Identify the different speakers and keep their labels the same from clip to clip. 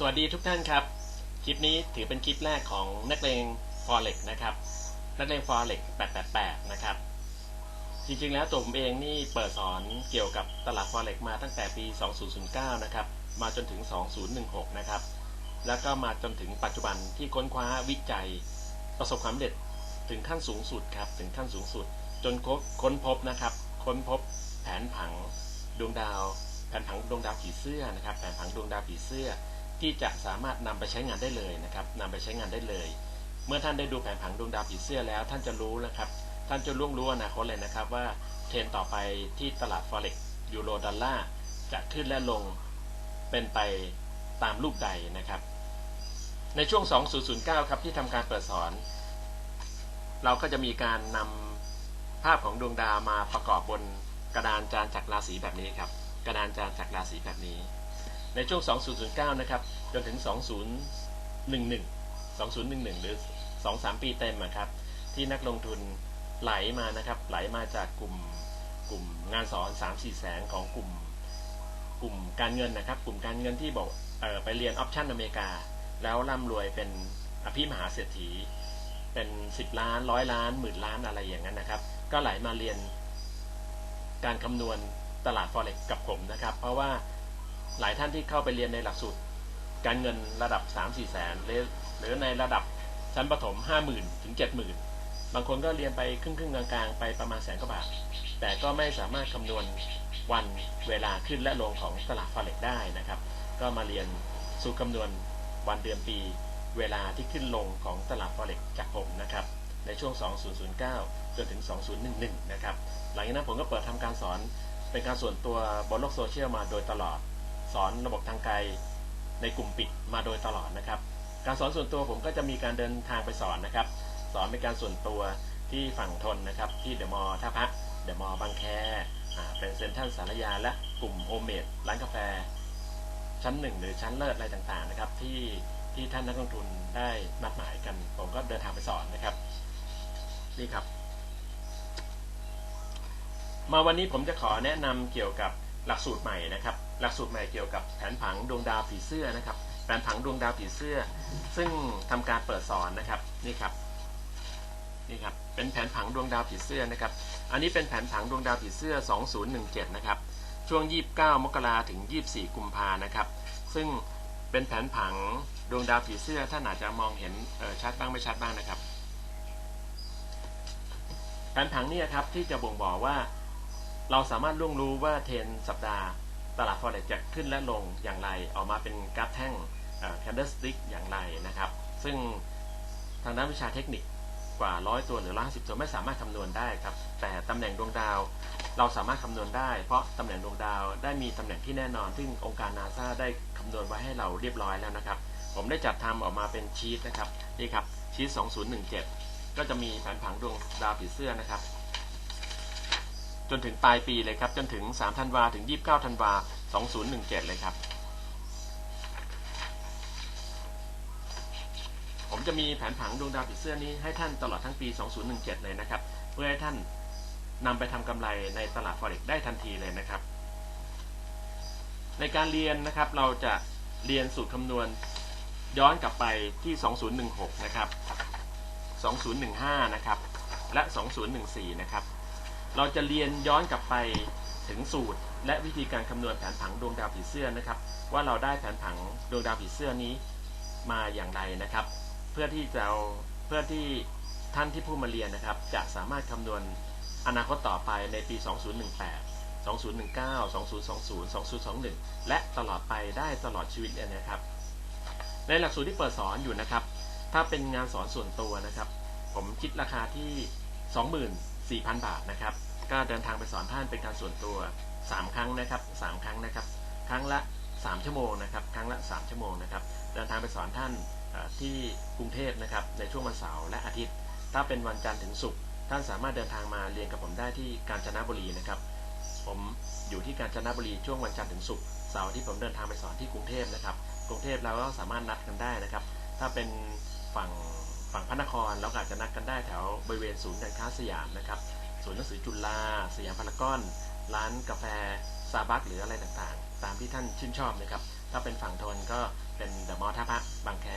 Speaker 1: สวัสดีทุกท่านครับ คลิปนี้ถือเป็นคลิปแรกของนักเลง Forex นะครับ นักเลง Forex 888 นะครับ จริงๆแล้วตัวผมเองนี่เปิดสอนเกี่ยวกับตลาด Forex มาตั้งแต่ปี 2009 นะครับ มาจนถึง 2016 นะครับ แล้วก็มาจนถึงปัจจุบันที่ค้นคว้าวิจัยประสบความสำเร็จถึงขั้นสูงสุดครับ ถึงขั้นสูงสุด จนค้นพบนะครับ ค้นพบแผนผังดวงดาว แผนผังดวงดาวผีเสื้อนะครับ แผนผังดวงดาวผีเสื้อ ที่จะสามารถนำไปใช้งานได้เลยนะครับนำไปใช้งานได้เลย เมื่อท่านได้ดูแผนผังดวงดาวผีเสื้อแล้ว ท่านจะรู้นะครับ ท่านจะล่วงรู้อนาคตเลยนะครับว่าเทรนต่อไปที่ตลาด forex ยูโรดอลลาร์จะขึ้นและลงเป็นไปตามรูปใดนะครับ ในช่วง 2009 ครับที่ทำการเปิดสอน เราก็จะมีการนำภาพของดวงดาวมาประกอบบนกระดานจานจักรราศีแบบนี้ครับ กระดานจานจักรราศีแบบนี้ ในช่วง 2009 นะครับ จนถึง 2011 2011 หรือ 2-3 ปีเต็มนะครับ ที่นักลงทุนไหลมานะครับ ไหลมาจากกลุ่มกลุ่มงานสอน 3-4 แสนของกลุ่มกลุ่มการเงินนะครับ กลุ่มการเงินที่บอกออไปเรียนออปชั่นอเมริกา แล้วร่ำรวยเป็นอภิมหาเศรษฐี เป็น 10 ล้านร้อยล้านหมื่นล้านอะไรอย่างนั้นนะครับ ก็ไหลมาเรียนการคำนวณตลาด forex กับผมนะครับ เพราะว่า หลายท่านที่เข้าไปเรียนในหลักสูตร การเงินระดับ 3-4 แสนหรือในระดับชั้นประถม 50,000 ถึง 70,000 บางคนก็เรียนไปครึ่งครึ่งกลางๆ ไปประมาณแสนกว่าบาท แต่ก็ไม่สามารถคำนวณวันเวลาขึ้นและลงของตลาด forex ได้นะครับ ก็มาเรียนสูตรคำนวณวันเดือนปีเวลาที่ขึ้นลงของตลาด forex จากผมนะครับ ในช่วง 2009 จนถึง 2011 นะครับ หลังจากนั้นผมก็เปิดทำการสอนเป็นการส่วนตัวบนโลกโซเชียลมาโดยตลอด สอนระบบทางไกลในกลุ่มปิดมาโดยตลอดนะครับ การสอนส่วนตัวผมก็จะมีการเดินทางไปสอนนะครับ สอนเป็นการส่วนตัวที่ฝั่งทนนะครับ ที่เดอะมอลล์ท่าพระเดอะมอลล์บางแคเป็นเซ็นทรัลสารยาและกลุ่มโฮมเมดร้านกาแฟ ชั้นหนึ่งหรือชั้นเลิศอะไรต่างๆนะครับ ที่ที่ท่านนักลงทุนได้นัดหมายกัน ผมก็เดินทางไปสอนนะครับนี่ครับ มาวันนี้ผมจะขอแนะนำเกี่ยวกับหลักสูตรใหม่นะครับ หลักสูตรใหม่เกี่ยวกับแผนผังดวงดาวผีเสื้อนะครับ แผนผังดวงดาวผีเสื้อ ซึ่งทำการเปิดสอนนะครับนี่ครับนี่ครับเป็นแผนผังดวงดาวผีเสื้อนะครับ อันนี้เป็นแผนผังดวงดาวผีเสื้อ 2017 นะครับ ช่วง 29 มกราถึง 24 กุมภานะครับ ซึ่งเป็นแผนผังดวงดาวผีเสื้อท่านอาจจะมองเห็นชัดบ้างไม่ชัดบ้างนะครับ แผนผังนี่ครับที่จะบ่งบอกว่า เราสามารถล่วงรู้ว่าเทนสัปดาห์ ตลาด forex จะขึ้นและลงอย่างไรออกมาเป็นกราฟแท่ง candlestick อย่างไรนะครับ ซึ่งทางด้านวิชาเทคนิคกว่าร้อยตัวหรือร้อยสิบตัวไม่สามารถคำนวณได้ครับ แต่ตำแหน่งดวงดาวเราสามารถคำนวณได้ เพราะตำแหน่งดวงดาวได้มีตำแหน่งที่แน่นอน ซึ่งองค์การนาซาได้คำนวณไว้ให้เราเรียบร้อยแล้วนะครับ ผมได้จัดทำออกมาเป็นชีตนะครับนี่ครับชีต2017 ก็จะมีแผนผังดวงดาวผีเสื้อนะครับ จนถึงปลายปีเลยครับ จนถึง 3 ธันวาถึง 29 ธันวา 2017 เลยครับ ผมจะมีแผนผังดวงดาวผีเสื้อนี้ให้ท่านตลอดทั้งปี 2017 เลยนะครับ เพื่อให้ท่านนำไปทำกำไรในตลาด forex ได้ทันทีเลยนะครับ ในการเรียนนะครับเราจะเรียนสูตรคำนวณย้อนกลับไปที่ 2016 นะครับ 2015 นะครับ และ 2014 นะครับ เราจะเรียนย้อนกลับไปถึงสูตร และวิธีการคำนวณแผนผังดวงดาวผีเสื้อนะครับ ว่าเราได้แผนผังดวงดาวผีเสื้อนี้มาอย่างไรนะครับ เพื่อที่จะเพื่อที่ท่านที่ผู้มาเรียนนะครับ จะสามารถคำนวณอนาคตต่อไปในปี 2018 2019 2020 2021 และตลอดไปได้ตลอดชีวิตเลยนะครับ ในหลักสูตรที่เปิดสอนอยู่นะครับ ถ้าเป็นงานสอนส่วนตัวนะครับ ผมคิดราคาที่ 4,000 บาทนะครับ ก็เดินทางไปสอนท่านเป็นการส่วนตัว 3 ครั้งนะครับ 3 ครั้งนะครับ ครั้งละ 3 ชั่วโมงนะครับ ครั้งละ 3 ชั่วโมงนะครับ เดินทางไปสอนท่านที่กรุงเทพนะครับ ในช่วงวันเสาร์และอาทิตย์ ถ้าเป็นวันจันทร์ถึงศุกร์ ท่านสามารถเดินทางมาเรียนกับผมได้ที่กาญจนบุรีนะครับ ผมอยู่ที่กาญจนบุรีช่วงวันจันทร์ถึงศุกร์ เสาร์ที่ผมเดินทางไปสอนที่กรุงเทพนะครับ กรุงเทพเราก็สามารถนัดกันได้นะครับ ถ้าเป็นฝั่ง ฝั่งพระนครเราอาจจะนัดกันได้แถวบริเวณศูนย์การค้าสยามนะครับศูนย์หนังสือจุฬาสยามพารากอน ร้านกาแฟซาบักหรืออะไรต่างๆ ตามที่ท่านชื่นชอบนะครับถ้าเป็นฝั่งทนก็เป็นเดอะมอลล์ท่าพระบางแค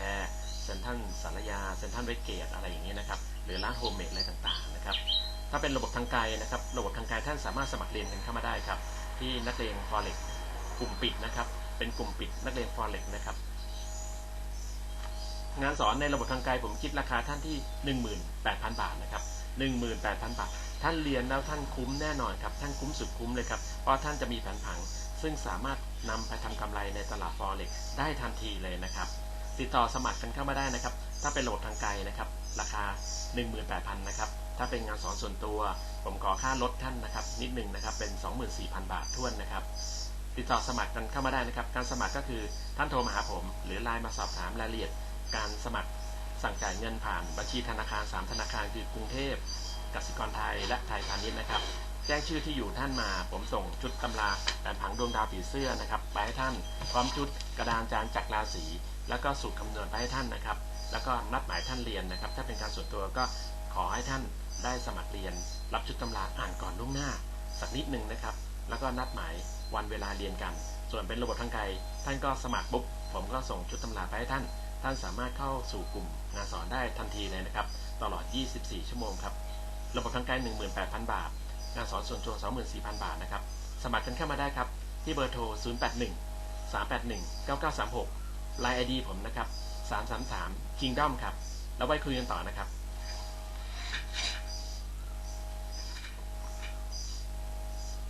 Speaker 1: เซ็นทรัลสารยาเซ็นทรัลเวสเกตอะไรอย่างนี้นะครับหรือร้านโฮมเมดอะไรต่างๆนะครับถ้าเป็นระบบทางไกลนะครับระบบทางไกลท่านสามารถสมัครเรียนกันเข้ามาได้ครับที่นักเรียนฟอเร็กกลุ่มปิดนะครับเป็นกลุ่มปิดนักเรียนฟอเร็กนะครับ งานสอนในระบบทางไกลผมคิดราคาท่านที่ 18,000 บาทนะครับ 18,000 บาท ท่านเรียนแล้วท่านคุ้มแน่นอนครับ ท่านคุ้มสุดคุ้มเลยครับ เพราะท่านจะมีแผนผัง ซึ่งสามารถนำไปทำกำไรในตลาดฟอเร็กได้ทันทีเลยนะครับ ติดต่อสมัครกันเข้ามาได้นะครับ ถ้าเป็นระบบทางไกลนะครับ ราคา 18,000นะครับ ถ้าเป็นงานสอนส่วนตัว ผมขอค่าลดท่านนะครับ นิดหนึ่งนะครับ เป็น 24,000 บาททวนนะครับติดต่อสมัครกันเข้ามาได้นะครับ การสมัครก็คือท่านโทรมาหาผม หรือไลน์มาสอบถามรายละเอียด การสมัครสั่งจ่ายเงินผ่านบัญชีธนาคาร 3 ธนาคารคือกรุงเทพกสิกรไทยและไทยพาณิชย์นะครับ แจ้งชื่อที่อยู่ท่านมา ผมส่งชุดตำราแผนผังดวงดาวผีเสื้อนะครับไปให้ท่านพร้อมชุดกระดานจานจักรราศี แล้วก็สูตรคำนวณไปให้ท่านนะครับ แล้วก็นัดหมายท่านเรียนนะครับ ถ้าเป็นการส่วนตัวก็ขอให้ท่านได้สมัครเรียน รับชุดตำราอ่านก่อนล่วงหน้า สักนิดหนึ่งนะครับ แล้วก็นัดหมายวันเวลาเรียนกัน ส่วนเป็นระบบทางไกล ท่านก็สมัครปุ๊บผมก็ส่งชุดตำราไปให้ท่าน ท่านสามารถเข้าสู่กลุ่มงานสอนได้ทันทีเลยนะครับ ตลอด 24 ชั่วโมงครับ ระบบทางกาย 18,000 บาท งานสอนส่วนตัว 24,000 บาทนะครับ สมัครกันเข้ามาได้ครับ ที่เบอร์โทร 081 381 9936 ไลน์ไอดีผมนะครับ 333 Kingdom ครับ แล้วไว้คุยกันต่อนะครับ